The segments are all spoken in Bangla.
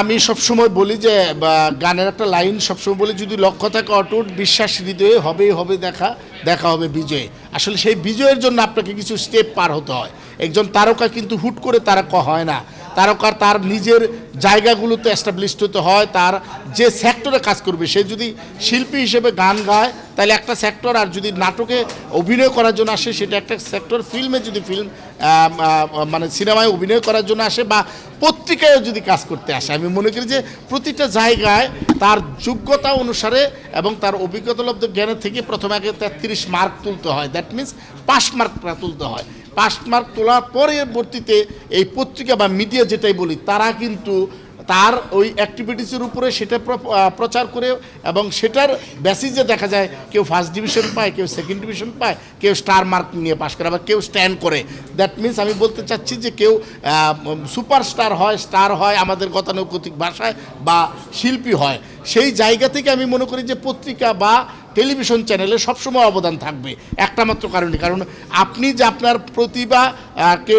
আমি সবসময় বলি যে গানের একটা লাইন সবসময় বলি, যদি লক্ষ্য থাকে অটুট বিশ্বাস হৃদয়ে হবেই হবে দেখা দেখা হবে বিজয়। আসলে সেই বিজয়ের জন্য আপনাকে কিছু স্টেপ পার হতে হয়। একজন তারকা কিন্তু হুট করে তারকা হয় না। তারকার তার নিজের জায়গাগুলোতে এস্টাবলিশড হতে হয়, তার যে সেক্টরে কাজ করবে, সে যদি শিল্পী হিসেবে গান গায়, তাহলে একটা সেক্টর আর যদি নাটকে অভিনয় করার জন্য আসে, সেটা একটা সেক্টর ফিল্মে যদি ফিল্ম মানে সিনেমায় অভিনয় করার জন্য আসে, বা পত্রিকায়ও যদি কাজ করতে আসে। আমি মনে করি যে প্রতিটা জায়গায় তার যোগ্যতা অনুসারে এবং তার অভিজ্ঞতালব্ধ জ্ঞানের থেকে প্রথমে আগে তেত্রিশ মার্ক তুলতে হয়। দ্যাট মিন্স পাস মার্কটা তুলতে হয়। পাস মার্ক তোলার পরবর্তীতে এই পত্রিকা বা মিডিয়া যেটাই বলি, তারা কিন্তু তার ওই অ্যাক্টিভিটিসের উপরে সেটা প্র- প্রচার করে এবং সেটার বেসিসে দেখা যায় কেউ ফার্স্ট ডিভিশন পায়, কেউ সেকেন্ড ডিভিশন পায়, কেউ স্টার মার্ক নিয়ে পাশ করে আবার কেউ স্ট্যান্ড করে। দ্যাট মিন্স আমি বলতে চাচ্ছি যে কেউ সুপারস্টার হয় স্টার হয়, আমাদের গতানুগতিক ভাষায় বা শিল্পী হয়, সেই জায়গা থেকে আমি মনে করি যে পত্রিকা বা টেলিভিশন চ্যানেলে সবসময় অবদান থাকবে। একটা মাত্র কারণে, কারণ আপনি যে আপনার প্রতিভা কে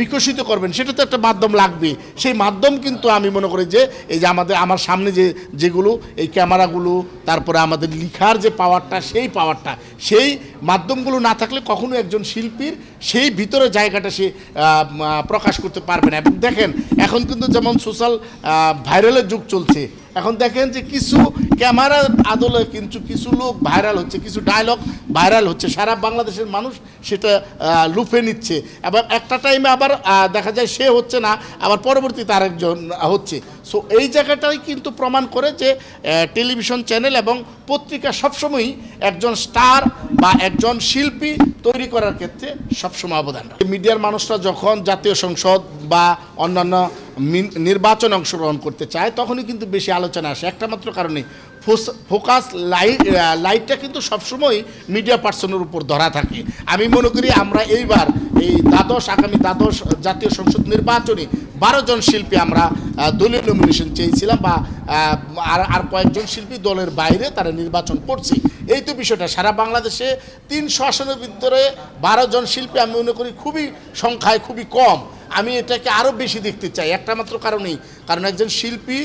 বিকশিত করবেন, সেটা তো একটা মাধ্যম লাগবে সেই মাধ্যম কিন্তু আমি মনে করি যে, এই যে আমাদের, আমার সামনে যে, যেগুলো, এই ক্যামেরাগুলো, তারপরে আমাদের লিখার যে পাওয়ারটা, সেই পাওয়ারটা, সেই মাধ্যমগুলো না থাকলে কখনো একজন শিল্পীর সেই ভিতরে জায়গাটা সে প্রকাশ করতে পারবে না। এবং দেখেন, এখন কিন্তু যেমন সোশ্যাল ভাইরালের যুগ চলছে এখন দেখেন যে কিছু ক্যামেরার আদলে কিন্তু কিছু লোক ভাইরাল হচ্ছে, কিছু ডায়লগ ভাইরাল হচ্ছে। সারা বাংলাদেশের মানুষ সেটা লুফে নিচ্ছে। এবং একটা টাইমে আবার দেখা যায় সে হচ্ছে না, আবার পরবর্তীতে আরেকজন হচ্ছে। সো এই জায়গাটাই কিন্তু প্রমাণ করে যে টেলিভিশন চ্যানেল এবং পত্রিকা সবসময়ই একজন স্টার বা একজন শিল্পী তৈরি করার ক্ষেত্রে সবসময় অবদান রাখে। মিডিয়ার মানুষরা যখন জাতীয় সংসদ বা অন্যান্য নির্বাচনে অংশগ্রহণ করতে চায়, তখনই কিন্তু বেশি আলোচনা আসে। একটা মাত্র কারণে ফোকাস লাইট লাইটটা কিন্তু সবসময় মিডিয়া পার্সনের উপর ধরা থাকে। আমি মনে করি আমরা এইবার এই দ্বাদশ, আগামী দ্বাদশ জাতীয় সংসদ নির্বাচনে বারো জন শিল্পী আমরা দলীয় নমিনেশন চেয়েছিলাম বা আর আর কয়েকজন শিল্পী দলের বাইরে তারা নির্বাচন করছে। এই তো বিষয়টা। সারা বাংলাদেশে তিনশো আসনের ভিতরে বারো জন শিল্পী আমি মনে করি খুবই সংখ্যায় খুবই কম। আমি এটাকে আরও বেশি দেখতে চাই। একটা মাত্র কারণেই কারণ একজন শিল্পী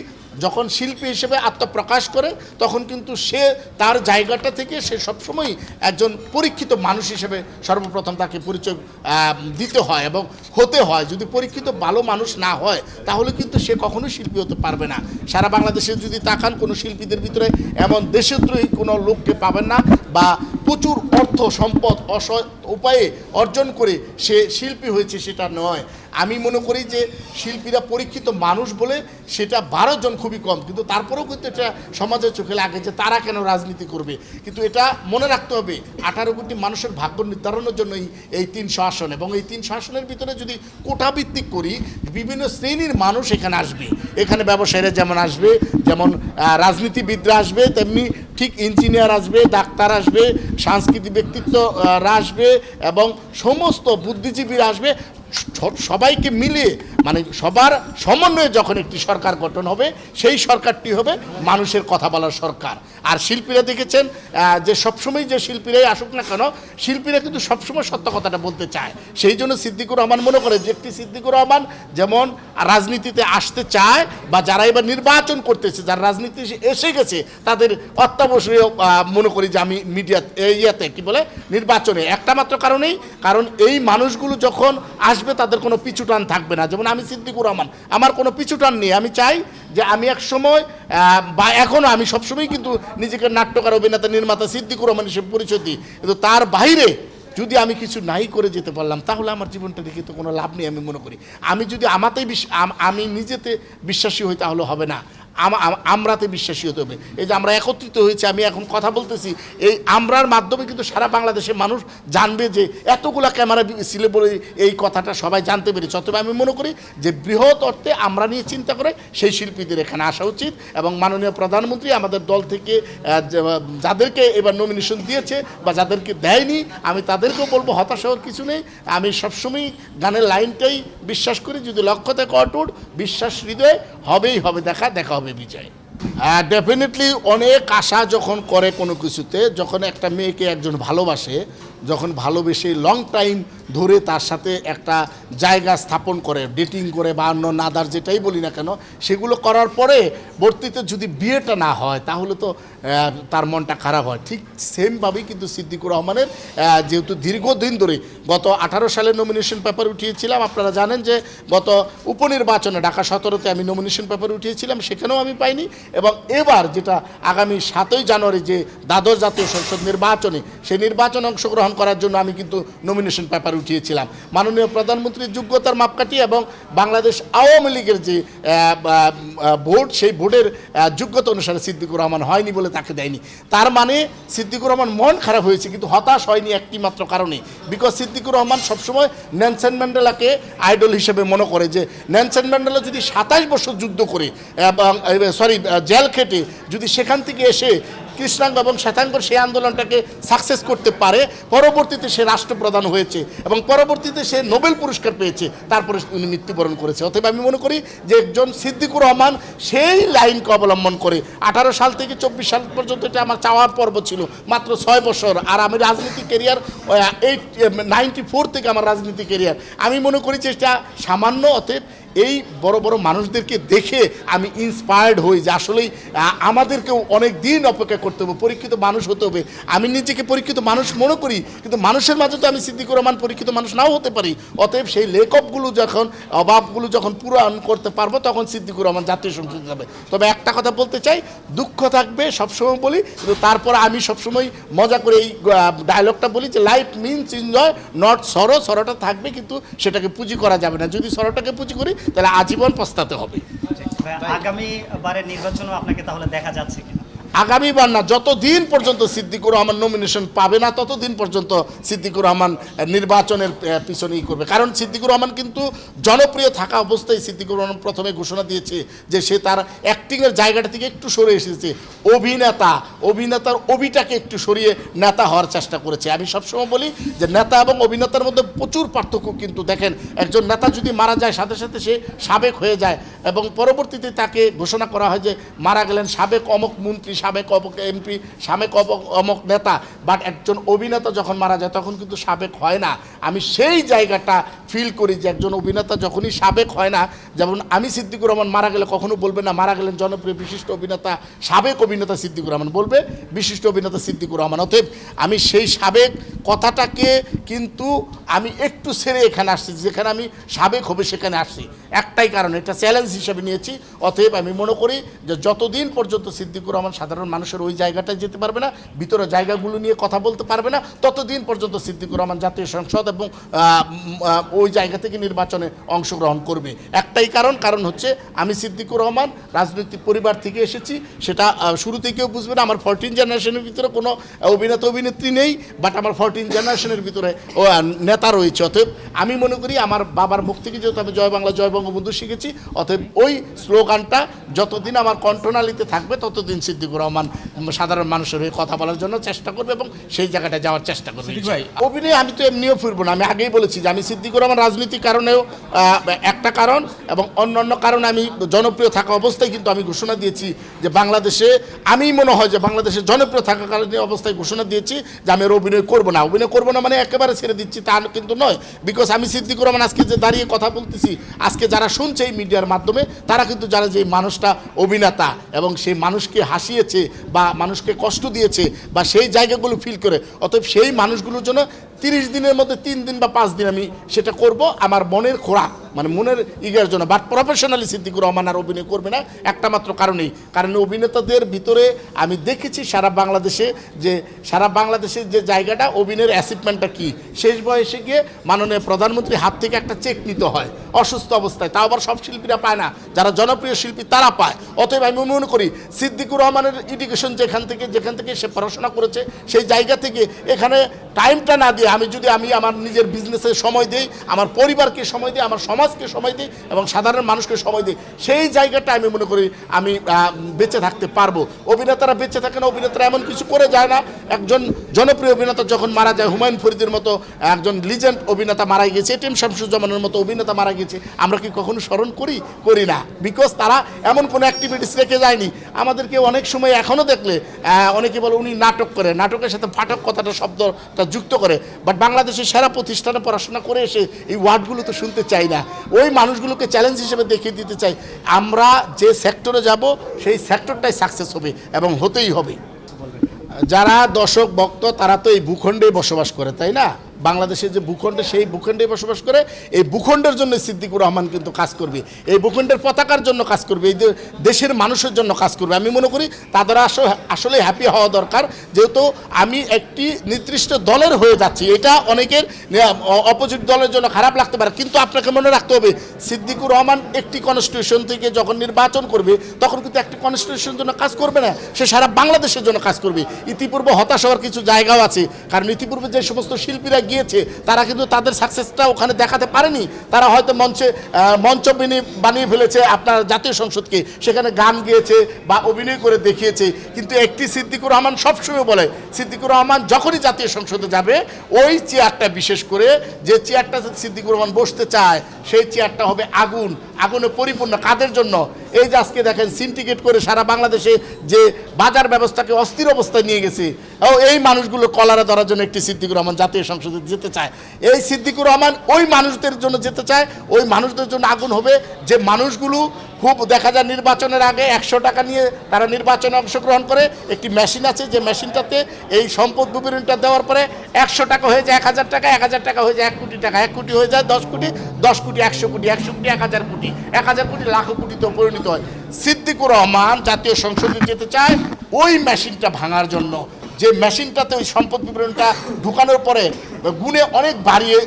যখন শিল্পী হিসেবে আত্মপ্রকাশ করে, তখন কিন্তু সে তার জায়গাটা থেকে সে সবসময় একজন পরীক্ষিত মানুষ হিসেবে সর্বপ্রথম তাকে পরিচয় দিতে হয় এবং হতে হয়। যদি পরীক্ষিত ভালো মানুষ না হয়, তাহলে কিন্তু সে কখনোই শিল্পী হতে পারবে না। সারা বাংলাদেশে যদি তাকান, কোনো শিল্পীদের ভিতরে এমন দেশদ্রোহী কোনো লোককে পাবেন না। বা প্রচুর অর্থ সম্পদ অস, উপায়ে অর্জন করে সে শিল্পী হয়েছে সেটা নয়। আমি মনে করি যে শিল্পীরা পরীক্ষিত মানুষ বলে সেটা বারো জন খুবই কম। কিন্তু তারপরেও কিন্তু এটা সমাজের চোখে লাগে যে তারা কেন রাজনীতি করবে। কিন্তু এটা মনে রাখতে হবে, আঠারো কোটি মানুষের ভাগ্য নির্ধারণের জন্যই এই তিনশো আসন এবং এই তিনশো আসনের ভিতরে যদি কোটাভিত্তিক করি, বিভিন্ন শ্রেণির মানুষ এখানে আসবে। এখানে ব্যবসায়ীরা যেমন আসবে যেমন রাজনীতিবিদরা আসবে, তেমনি ঠিক ইঞ্জিনিয়ার আসবে, ডাক্তার আসবে, সাংস্কৃতিক ব্যক্তিত্বরা আসবে এবং সমস্ত বুদ্ধিজীবীরা আসবে। সবাইকে মিলে মানে সবার সমন্বয়ে যখন একটি সরকার গঠন হবে, সেই সরকারটি হবে মানুষের কথা বলার সরকার। আর শিল্পীরা দেখেছেন যে সবসময় যে শিল্পীরাই আসুক না কেন, শিল্পীরা কিন্তু সবসময় সত্য কথাটা বলতে চায়। সেই জন্য সিদ্দিকুর রহমান মনে করে যে একটি সিদ্দিকুর রহমান যেমন রাজনীতিতে আসতে চায় বা যারা এবার নির্বাচন করতেছে, যারা রাজনীতি এসে গেছে, তাদের অত্যাবশ্যকীয় মনে করি যে আমি মিডিয়া ইয়েতে কি বলে, নির্বাচনে। একটা মাত্র কারণেই, কারণ এই মানুষগুলো যখন আসবে তাদের কোনো পিছুটান থাকবে না। যেমন আমি সিদ্দিকুর রহমান, আমার কোনো পিছুটান নেই। আমি চাই যে আমি এক সময় বা এখনও আমি সবসময় কিন্তু নিজেকে নাট্যকার, অভিনেতা, নির্মাতা সিদ্দিকুর রহমান হিসেবে পরিচয় দিই। কিন্তু তার বাইরে যদি আমি কিছু নাই করে যেতে পারলাম, তাহলে আমার জীবনটা দেখে তো কোনো লাভ নেই আমি মনে করি। আমি যদি আমাতেই আমি নিজেতে বিশ্বাসী হই, তাহলে হবে না। আমরাতে বিশ্বাসী হতে হবে। এই যে আমরা একত্রিত হয়েছি, আমি এখন কথা বলতেছি, এই আমরার মাধ্যমে কিন্তু সারা বাংলাদেশের মানুষ জানবে যে এতগুলা ক্যামেরা ছিল বলে এই কথাটা সবাই জানতে পেরেছে। অথবা আমি মনে করি যে বৃহৎ অর্থে আমরা নিয়ে চিন্তা করে সেই শিল্পীদের এখানে আসা উচিত এবং মাননীয় প্রধানমন্ত্রী আমাদের দল থেকে যাদেরকে এবার নমিনেশন দিয়েছে বা যাদেরকে দেয়নি, আমি তাদেরকেও বলব, হতাশ হওয়ার কিছু নেই। আমি সবসময় গানের লাইনটাই বিশ্বাস করি, যদি লক্ষ্য থেকে অটুট, বিশ্বাস হৃদয় হবেই হবে, দেখা দেখা হবে। বিজয়। ডেফিনেটলি অনেক আশা যখন করে কোনো কিছুতে যখন একটা মেয়েকে একজন ভালোবাসে যখন ভালোবেসে লং টাইম ধরে তার সাথে একটা জায়গা স্থাপন করে ডেটিং করে বা অন্য নাদার যেটাই বলি না কেন, সেগুলো করার পরে বর্তিতে যদি বিয়েটা না হয়, তাহলে তো তার মনটা খারাপ হয়। ঠিক সেমভাবেই কিন্তু সিদ্দিকুর রহমানের যেহেতু দীর্ঘদিন ধরে গত আঠারো সালে নমিনেশন পেপার উঠিয়েছিলাম, আপনারা জানেন যে গত উপনির্বাচনে ঢাকা সতেরোতে আমি নমিনেশন পেপার উঠিয়েছিলাম, সেখানেও আমি পাইনি এবং এবার যেটা আগামী সাতই জানুয়ারি যে দ্বাদশ জাতীয় সংসদ নির্বাচনে সেই নির্বাচনে অংশগ্রহণ করার জন্য আমি কিন্তু নমিনেশন পেপার উঠিয়েছিলাম। মাননীয় প্রধানমন্ত্রীর যোগ্যতার মাপকাঠি এবং বাংলাদেশ আওয়ামী লীগের যে ভোট, সেই ভোটের যোগ্যতা অনুসারে সিদ্দিকুর রহমান হয়নি বলে তাকে দেয়নি। তার মানে সিদ্দিকুর রহমান মন খারাপ হয়েছে, কিন্তু হতাশ হয়নি একটি মাত্র কারণে। বিকজ সিদ্দিকুর রহমান সবসময় ন্যানসেন ম্যান্ডেলাকে আইডল হিসেবে মনে করে যে ন্যানসেন ম্যান্ডেলা যদি সাতাশ বছর যুদ্ধ করে, এবং সরি জেল খেটে যদি সেখান থেকে এসে কৃষ্ণাঙ্গ এবং শ্বেতাঙ্গর সেই আন্দোলনটাকে সাকসেস করতে পারে। পরবর্তীতে সে রাষ্ট্রপ্রধান হয়েছে এবং পরবর্তীতে সে নোবেল পুরস্কার পেয়েছে। তারপরে উনি মৃত্যুবরণ করেছে। অতএব আমি মনে করি যে একজন সিদ্দিকুর রহমান সেই লাইনকে অবলম্বন করে। আঠারো সাল থেকে চব্বিশ সাল পর্যন্ত এটা আমার চাওয়ার পর্ব ছিল। মাত্র ছয় বছর। আর আমি রাজনীতি কেরিয়ার এইট নাইনটি ফোর থেকে আমার রাজনীতি কেরিয়ার আমি মনে করি যে এটা সামান্য, অতএব এই বড় বড় মানুষদেরকে দেখে আমি ইন্সপায়ার্ড হই যে আসলেই আমাদেরকেও অনেক দিন অপেক্ষা করতে হবে, পরীক্ষিত মানুষ হতে হবে। আমি নিজেকে পরীক্ষিত মানুষ মনে করি, কিন্তু মানুষের মাঝে তো আমি সিদ্দিকুর রহমান পরীক্ষিত মানুষ নাও হতে পারি। অতএব সেই লেখকগুলো যখন, অভাবগুলো যখন পূরণ করতে পারব, তখন সিদ্দিকুর রহমান জাতীয় সংসদে যাবে। তবে একটা কথা বলতে চাই, দুঃখ থাকবে, সবসময় বলি, কিন্তু তারপর আমি সবসময় মজা করে এই ডায়লগটা বলি যে লাইফ মিনস এনজয় নট সরো সরোটা থাকবে, কিন্তু সেটাকে পুঁজি করা যাবে না। যদি সরোটাকে পুঁজি করি তাহলে আজীবন পস্তাতে হবে। আগামী বারের নির্বাচনও আপনাকে তাহলে দেখা যাচ্ছে কিনা? আগামীবার না যতদিন পর্যন্ত সিদ্দিকুর রহমান নমিনেশন পাবে না ততদিন পর্যন্ত সিদ্দিকুর রহমান নির্বাচনের আহ, পিছনেই করবে। কারণ সিদ্দিকুর রহমান কিন্তু জনপ্রিয় থাকা অবস্থায় সিদ্দিকুর রহমান প্রথমে ঘোষণা দিয়েছে যে সে তার অ্যাক্টিংয়ের জায়গাটা থেকে একটু সরে এসেছে। অভিনেতা অভিনেতার অভিটাকে একটু সরিয়ে নেতা হওয়ার চেষ্টা করেছে। আমি সবসময় বলি যে নেতা এবং অভিনেতার মধ্যে প্রচুর পার্থক্য কিন্তু দেখেন একজন নেতা যদি মারা যায় সাথে সাথে সে সাবেক হয়ে যায় এবং পরবর্তীতে তাকে ঘোষণা করা হয় যে মারা গেলেন সাবেক অমক মন্ত্রী সাবেক অমক এমপি, সাবেক অমক অমক নেতা বাট একজন অভিনেতা যখন মারা যায়, তখন কিন্তু সাবেক হয় না। আমি সেই জায়গাটা ফিল করি যে একজন অভিনেতা যখনই সাবেক হয় না, যেমন আমি সিদ্দিকুর রহমান মারা গেলে কখনো বলবে না, মারা গেলেন জনপ্রিয় বিশিষ্ট অভিনেতা, সাবেক অভিনেতা সিদ্দিকুর রহমান বলবে, বিশিষ্ট অভিনেতা সিদ্দিকুর রহমান। অতএব আমি সেই সাবেক কথাটাকে কিন্তু আমি একটু ছেড়ে এখানে আসছি, যেখানে আমি সাবেক হবে সেখানে আসছি। একটাই কারণ, এটা চ্যালেঞ্জ হিসেবে নিয়েছি। অতএব আমি মনে করি যে যতদিন পর্যন্ত সিদ্দিকুর রহমান সাধারণ মানুষের ওই জায়গাটায় যেতে পারবে না ভিতরে জায়গাগুলো নিয়ে কথা বলতে পারবে না। ততদিন পর্যন্ত সিদ্দিকুর রহমান জাতীয় সংসদ এবং ওই জায়গা থেকে নির্বাচনে অংশগ্রহণ করবে। একটাই কারণ কারণ হচ্ছে আমি সিদ্দিকুর রহমান রাজনৈতিক পরিবার থেকে এসেছি। সেটা আহ, শুরু থেকেও বুঝবে না আমার ফোরটিন জেনারেশনের ভিতরে কোনো অভিনেতা অভিনেত্রী নেই বাট আমার ফোরটিন জেনারেশনের ভিতরে নেতা রয়েছে। অতএব আমি মনে করি আমার বাবার মুখ থেকে যেহেতু আমি জয় বাংলা জয় বঙ্গবন্ধু শিখেছি অতএব ওই স্লোগানটা যতদিন আমার কণ্ঠনালীতে থাকবে ততদিন সিদ্দিকুর রহমান সাধারণ মানুষের হয়ে কথা বলার জন্য চেষ্টা করবে এবং সেই জায়গাটা যাওয়ার চেষ্টা করবে ভাই, অভিনয় আমি তো এমনিও ফিরবো না আমি আগেই বলেছি যে আমি সিদ্দিকুর রহমান রাজনীতির কারণেও একটা কারণ এবং অন্য অন্য কারণে আমি জনপ্রিয় থাকা অবস্থায় কিন্তু আমি ঘোষণা দিয়েছি যে বাংলাদেশে আমি মনে হয় যে বাংলাদেশে জনপ্রিয় থাকা কারণে অবস্থায় ঘোষণা দিয়েছি যে আমি আর অভিনয় করব না। অভিনয় করব না মানে একেবারে ছেড়ে দিচ্ছি তা কিন্তু নয় বিকজ আমি সিদ্দিকুর রহমান আজকে যে দাঁড়িয়ে কথা বলতেছি আজকে যারা শুনছে এই মিডিয়ার মাধ্যমে তারা কিন্তু জানে যে এই মানুষটা অভিনেতা এবং সেই মানুষকে হাসিয়েছে বা মানুষকে কষ্ট দিয়েছে বা সেই জায়গাগুলো ফিল করে, অতএব সেই মানুষগুলোর জন্য তিরিশ দিনের মধ্যে তিন দিন বা পাঁচ দিন আমি সেটা করব আমার মনের খোরাক মানে মনের ইগের জন্য বাট প্রফেশনালি সিদ্দিকুর রহমান আর অভিনয় করবে না, একটা মাত্র কারণেই, কারণ অভিনেতাদের ভিতরে আমি দেখেছি সারা বাংলাদেশে যে, সারা বাংলাদেশের যে জায়গাটা, অভিনয়ের অ্যাচিভমেন্টটা কি? শেষ বয়সে গিয়ে মাননীয় প্রধানমন্ত্রীর হাত থেকে একটা চেক নিতে হয়। অসুস্থ অবস্থায় তা আবার সব শিল্পীরা পায় না। যারা জনপ্রিয় শিল্পী তারা পায়। অতএব আমি মনে করি, সিদ্দিকুর রহমানের এডুকেশন যেখান থেকে যেখান থেকে সে পড়াশোনা করেছে, সেই জায়গা থেকে এখানে টাইমটা না দিয়ে আমি যদি আমি আমার নিজের বিজনেসে সময় দিই, আমার পরিবারকে সময় দিই, আমার সমাজকে সময় দিই এবং সাধারণ মানুষকে সময় দিই, সেই জায়গাটা আমি মনে করি আমি বেঁচে থাকতে পারব। অভিনেতারা বেঁচে থাকে না, অভিনেতারা এমন কিছু করে যায় না। একজন জনপ্রিয় অভিনেতা যখন মারা যায়, হুমায়ুন ফরিদের মতো একজন লিজেন্ড অভিনেতা মারা গিয়েছে, এটিএম শামসুজ্জামানের মতো অভিনেতা মারা গেছে আমরা কি কখনো স্মরণ করি? করি না। বিকজ তারা এমন কোনো অ্যাক্টিভিটিস রেখে যায়নি। আমাদেরকে অনেক সময় এখনও দেখলে অনেকে বলে উনি নাটক করে। নাটকের সাথে ফাটক কথাটা শব্দটা যুক্ত করে। বাট বাংলাদেশের সেরা প্রতিষ্ঠানে পড়াশোনা করে এসে এই ওয়ার্ডগুলো তো শুনতে চাই না। ওই মানুষগুলোকে চ্যালেঞ্জ হিসেবে দেখিয়ে দিতে চাই। আমরা যে সেক্টরে যাব, সেই সেক্টরটাই সাকসেস হবে এবং হতেই হবে। যারা দর্শক, ভক্ত, তারা তো এই ভূখণ্ডেই বসবাস করে, তাই না? বাংলাদেশের যে ভূখণ্ডে, সেই ভূখণ্ডে বসবাস করে, এই ভূখণ্ডের জন্য সিদ্দিকুর রহমান কিন্তু কাজ করবে। এই ভূখণ্ডের পতাকার জন্য কাজ করবে, এই দেশের মানুষের জন্য কাজ করবে। আমি মনে করি তাদের আসলে হ্যাপি হওয়া দরকার, যেহেতু আমি একটি নির্দিষ্ট দলের হয়ে যাচ্ছি। এটা অনেকের অপোজিট দলের জন্য খারাপ লাগতে পারে, কিন্তু আপনাকে মনে রাখতে হবে, সিদ্দিকুর রহমান একটি কনস্টিটিউশন থেকে যখন নির্বাচন করবে, তখন কিন্তু একটি কনস্টিটিউশনের জন্য কাজ করবে না, সে সারা বাংলাদেশের জন্য কাজ করবে। ইতিপূর্বে হতাশ হওয়ার কিছু জায়গাও আছে, কারণ ইতিপূর্বে যে সমস্ত শিল্পীরা গিয়েছে, তারা কিন্তু তাদের সাকসেসটা ওখানে দেখাতে পারেনি। তারা হয়তো মঞ্চে মঞ্চ বানিয়ে ফেলেছে আপনার জাতীয় সংসদকে। সেখানে গান গিয়েছে বা অভিনয় করে দেখিয়েছে। কিন্তু একটি সিদ্দিকুর রহমান সবসময় বলে, সিদ্দিকুর রহমান যখনই জাতীয় সংসদে যাবে, ওই চেয়ারটা বিশেষ করে যে চেয়ারটা সিদ্দিকুর রহমান বসতে চায়, সেই চেয়ারটা হবে আগুন। আগুনে পরিপূর্ণ কাদের জন্য? এই যে আজকে দেখেন সিন্ডিকেট করে সারা বাংলাদেশে যে বাজার ব্যবস্থাকে অস্থির অবস্থায় নিয়ে গেছে, ও এই মানুষগুলো কলারা ধরার জন্য একটি সিদ্দিকুর রহমান জাতীয় সংসদে যেতে চায়। এই সিদ্দিকুর রহমান ওই মানুষদের জন্য যেতে চায়, ওই মানুষদের জন্য আগুন হবে। যে মানুষগুলো খুব দেখা যায় নির্বাচনের আগে একশো টাকা নিয়ে তারা নির্বাচনে অংশগ্রহণ করে, একটি মেশিন আছে, যে মেশিনটাতে এই সম্পদ বিবরণীটা দেওয়ার পরে একশো টাকা হয়ে যায়, এক হাজার টাকা, এক হাজার টাকা হয়ে যায়, এক কোটি টাকা, এক কোটি হয়ে যায়, দশ কোটি দশ কোটি, একশো কোটি একশো কোটি, এক হাজার কোটি, এক হাজার কোটি, লাখ কোটিতে পরিণত হয়। সিদ্দিকুর রহমান জাতীয় সংসদে যেতে চায়, ওই মেশিনটা ভাঙার জন্য। যে মেশিনটাতে ওই সম্পদ বিবরণটা ঢুকানোর পরে গুণে অনেক বাড়িয়ে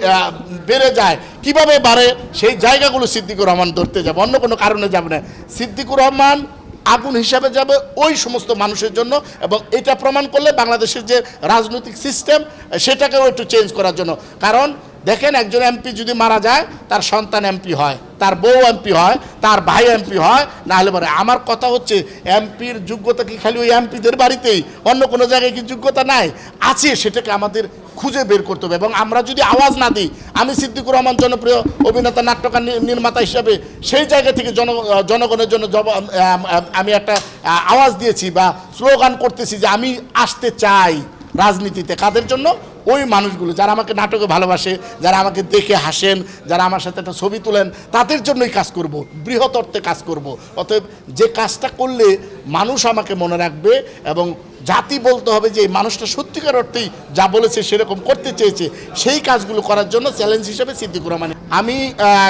বেড়ে যায়। কীভাবে বাড়ে? সেই জায়গাগুলো সিদ্দিকুর রহমান ধরতে যাবে। অন্য কোনো কারণে যাবে না। সিদ্দিকুর রহমান আগুন হিসাবে যাবে ওই সমস্ত মানুষের জন্য এবং এটা প্রমাণ করলে বাংলাদেশের যে রাজনৈতিক সিস্টেম, সেটাকেও একটু চেঞ্জ করার জন্য। কারণ দেখেন একজন এমপি যদি মারা যায় তার সন্তান এমপি হয় তার বউ এমপি হয় তার ভাই এমপি হয় না হলে পরে আমার কথা হচ্ছে এমপির যোগ্যতা কি খালি ওই এমপিদের বাড়িতেই? অন্য কোনো জায়গায় কি যোগ্যতা নাই? আছে সেটাকে আমাদের খুঁজে বের করতে হবে। এবং আমরা যদি আওয়াজ না দিই আমি সিদ্দিকুর রহমান জনপ্রিয় অভিনেতা নাট্যকার নির্মাতা হিসাবে সেই জায়গা থেকে জন জনগণের জন্য জব আম, একটা আওয়াজ দিয়েছি বা স্লোগান করতেছি যে আমি আসতে চাই রাজনীতিতে। কাদের জন্য? ওই মানুষগুলো যারা আমাকে নাটকে ভালোবাসে, যারা আমাকে দেখে হাসেন, যারা আমার সাথে একটা ছবি তোলেন, তাদের জন্যই কাজ করব বৃহত অর্থে কাজ করব। অতএব যে কাজটা করলে মানুষ আমাকে মনে রাখবে এবং জাতি বলতে হবে যে মানুষটা সত্যিকার অর্থেই যা বলেছে সেরকম করতে চেয়েছে, সেই কাজগুলো করার জন্য চ্যালেঞ্জ হিসেবে সিদ্দিকুর রহমান। আমি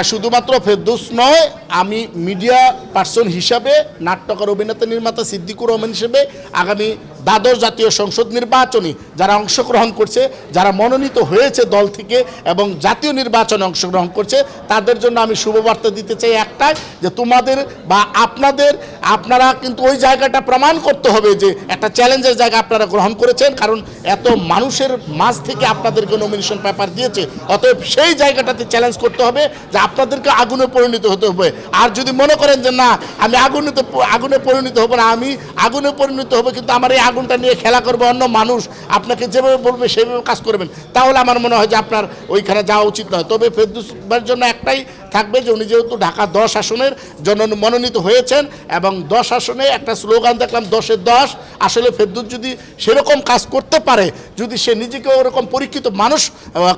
শুধুমাত্র ফেরদৌস নয়, আমি মিডিয়া পার্সন হিসাবে, নাট্যকার অভিনেতা নির্মাতা সিদ্দিকুর রহমান হিসেবে, আগামী দ্বাদশ জাতীয় সংসদ নির্বাচনে যারা অংশগ্রহণ করছে, যারা মনোনীত হয়েছে দল থেকে এবং জাতীয় নির্বাচনে অংশগ্রহণ করছে, তাদের জন্য আমি শুভবার্তা দিতে চাই একটাই, যে তোমাদের বা আপনাদের, আপনারা কিন্তু ওই জায়গাটা প্রমাণ করতে হবে যে একটা চ্যালেঞ্জের জায়গা আপনারা গ্রহণ করেছেন, কারণ এত মানুষের মাঝ থেকে আপনাদেরকে নমিনেশন পেপার দিয়েছে। অতএব সেই জায়গাটাতে চ্যালেঞ্জ করতে হবে যে আপনাদেরকে আগুনে পরিণত হতে হবে। আর যদি মনে করেন যে না, আমি আগুনে তো, আগুনে পরিণত হব না, আমি আগুনে পরিণত হব, কিন্তু আমার এই আগুনটা নিয়ে খেলা করবে অন্য মানুষ, আপনাকে যেভাবে বলবে সেভাবে কাজ করবেন। তাহলে আমার মনে হয় যে আপনার ওইখানে যাওয়া উচিত নয়। তবে ফেরদুসের জন্য একটাই থাকবে যে উনি যেহেতু ঢাকা দশ আসনের জন্য মনোনীত হয়েছেন, এবং দশ আসনে একটা স্লোগান দেখলাম, দশের দশ। আসলে ফেরদুস যদি সেরকম কাজ করতে পারে, যদি সে নিজেকে ওরকম পরীক্ষিত মানুষ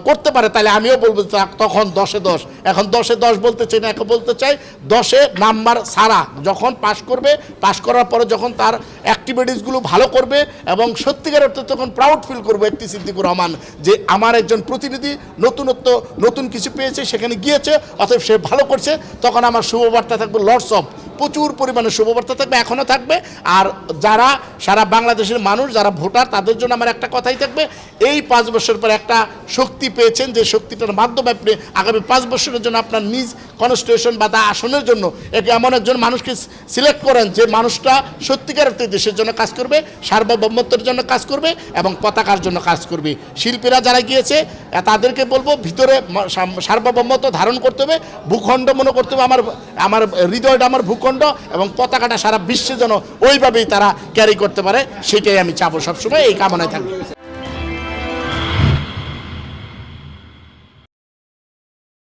করতে পারে, তাহলে আমিও বলব তখন দশে দশ। এখন দশে দশ বলতে চাই না, এখন বলতে চাই দশে নাম্বার সারা। যখন পাশ করবে, পাশ করার পরে যখন তার অ্যাক্টিভিটিসগুলো ভালো করবে এবং সত্যিকার অর্থে তখন প্রাউড ফিল করব একটি সিদ্দিকুর রহমান, যে আমার একজন প্রতিনিধি নতুনত্ব, নতুন কিছু পেয়েছে, সেখানে গিয়েছে, অতএব সে ভালো করছে। তখন আমার শুভবার্তা থাকবে লর্ডস অফ প্রচুর পরিমাণে শুভবার্তা থাকবে এখনও থাকবে। আর যারা, সারা বাংলাদেশের মানুষ, যারা ভোটার, তাদের জন্য আমার একটা কথাই থাকবে, এই পাঁচ বছর পর একটা শক্তি পেয়েছেন যে শক্তিটার মাধ্যমে আপনি আগামী পাঁচ বছরের জন্য আপনার নিজ কনস্টিটিউশন বা তা আসনের জন্য একে এমন একজন মানুষকে সিলেক্ট করেন যে মানুষটা সত্যিকার অর্থে দেশের জন্য কাজ করবে, সার্বভৌমত্বের জন্য কাজ করবে এবং পতাকার জন্য কাজ করবে। শিল্পীরা যারা গিয়েছে তাদেরকে বলব, ভিতরে সার্বভৌমত্ব ধারণ করতে হবে, ভূখণ্ড মনে করতে হবে, আমার আমার হৃদয়টা আমার ভূখণ্ড এবং পতাকাটা সারা বিশ্বে যেন ওইভাবেই তারা ক্যারি করতে পারে, সেটাই আমি চাবো সবসময়, এই কামনায় থাকবে।